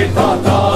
Kitata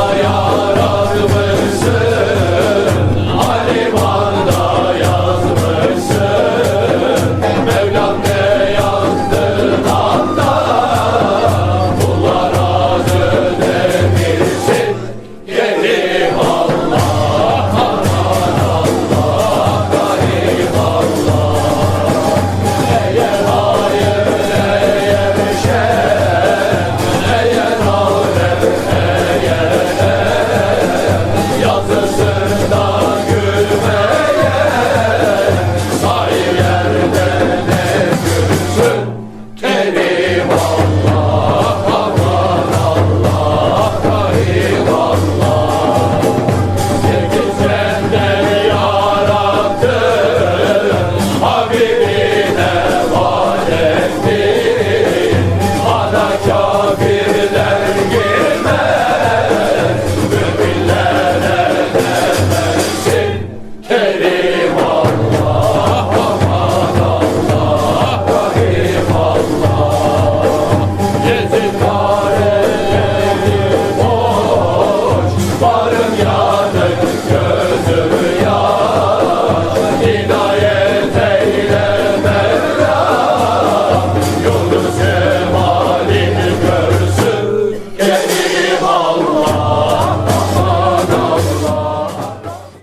Barın yanık gözüm yaş Hidayet eyle